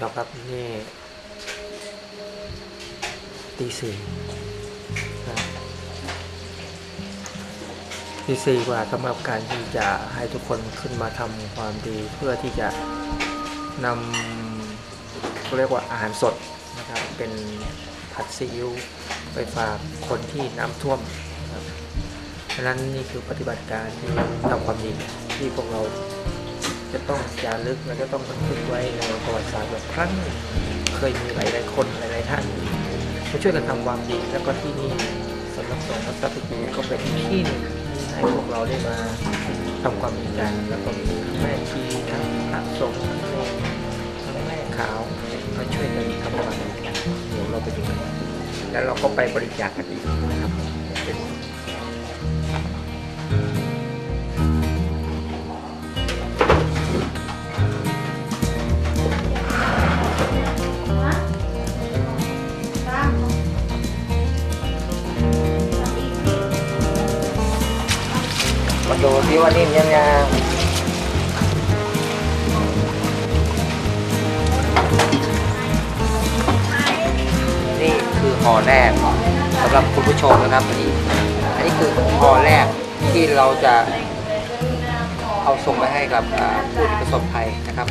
ชมครับนี่ตีสี่นะครับตีสี่กว่าสำหรับการที่จะให้ทุกคนขึ้นมาทำความดีเพื่อที่จะนำเขาเรียกว่าอาหารสดนะครับเป็นผัดซีอิ๊วไปฝากคนที่น้ำท่วมนะครับฉะนั้นนี่คือปฏิบัติการที่ทำความดีที่พวกเรา จะต้องจารึกและจะต้องบันทึกไว้ในประวัติศาสตร์แบบครั้งเคยมีหลายๆคนหลายๆท่านมาช่วยกันทำความดีแล้วก็ที่นี่สำนักสงฆ์วัดสัพพิูก็เป็นที่หนึ่งให้พวกเราได้มาทำความดีกันแล้วก็มีแม่ชีทั้งพระสงฆ์ทั้งโยมทั้งแม่ขาวมาช่วยกันทำความดีกันเดี๋ยวเราไปดูกันแล้วเราก็ไปบริจาคกันอีก วันนี้ยังไงนี่คือห่อแรกสำหรับคุณผู้ชมนะครับอันนี้อันนี้คือห่อแรกที่เราจะเอาส่งไปให้กับผู้ที่ประสบภัยนะครับ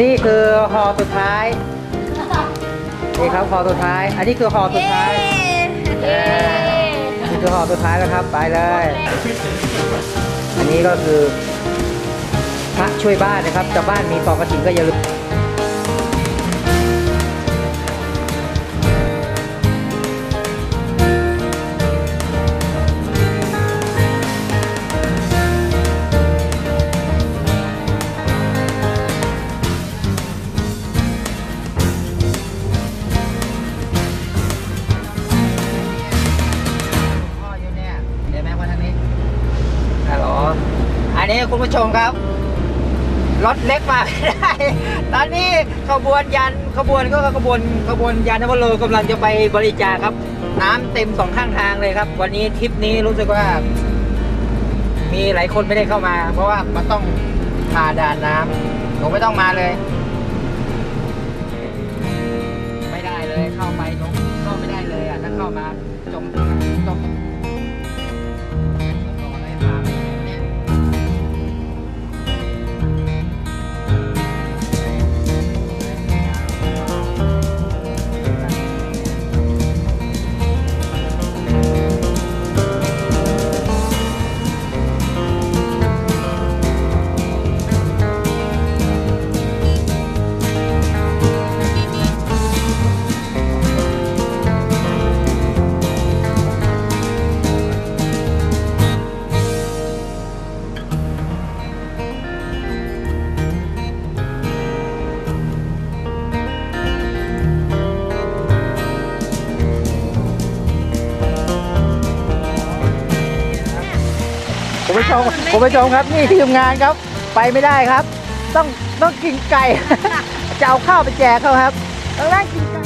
นี่คือห่อสุดท้าย นี่ครับห่อสุดท้าย อันนี้คือห่อสุดท้ายเย้นี่คือห่อสุดท้ายแล้วครับ ไปเลย อันนี้ก็คือพระช่วยบ้านนะครับ แต่บ้านมีปอกกระถิ่นก็อย่าลืม อันนี้คุณผู้ชมครับ รถเล็กมาไม่ได้ ตอนนี้ขบวนยันขบวนก็ขบวนขบวนยานนวโรกำลังจะไปบริจาคครับ น้ำเต็มสองข้างทางเลยครับ วันนี้ทริปนี้รู้สึกว่า มีหลายคนไม่ได้เข้ามา เพราะว่ามันต้องผ่าด่านน้ำผมไม่ต้องมาเลยไม่ได้เลยเข้าไปตรงเข้าไม่ได้เลยอะถ้าเข้ามาจมจม คุณผู้ชมคุณผู้ชมครับนี่ทีมงานครับ ไปไม่ได้ครับ ต้องต้องกินไก่ จะเอาข้าวไปแจกเขาครับต้องนั่งกินไก่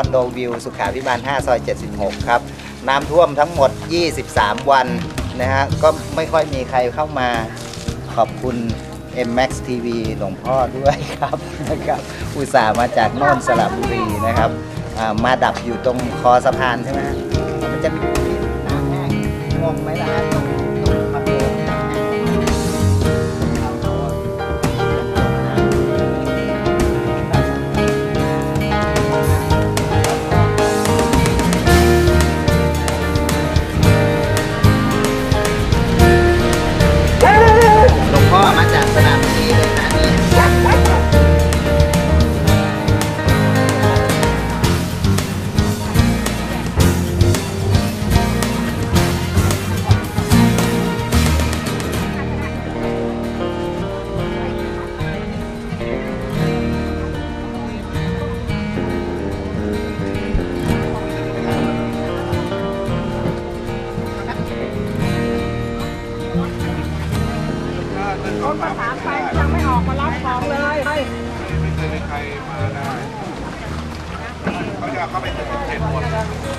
อนโดวิว สุขาพิบาล 5 ซอย 76 ครับ น้ำท่วมทั้งหมด 23 วันนะฮะ ก็ไม่ค่อยมีใครเข้ามาขอบคุณ MMAX TV หลวงพ่อด้วยครับนะครับ อุตส่าห์มาจากโน่นสระบุรีนะครับอ่ามาดับอยู่ตรงคอสะพานใช่ไหมฮะมันจะมีน้ำแห้งงงไหม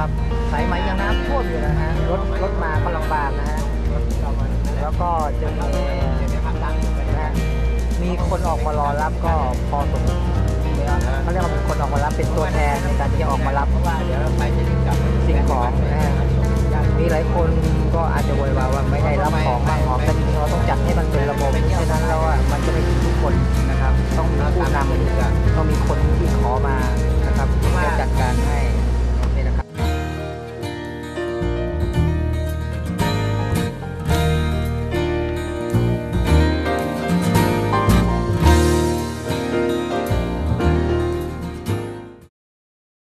ครับสายไหมยังน้ำท่วมอยู่นะฮะรถรถมาก็ลำบากนะฮะแล้วก็จะมีนะมีคนออกมารอรับก็พอสมเขาเรียกว่าเป็นคนออกมารับเป็นตัวแทนในการที่จะออกมารับ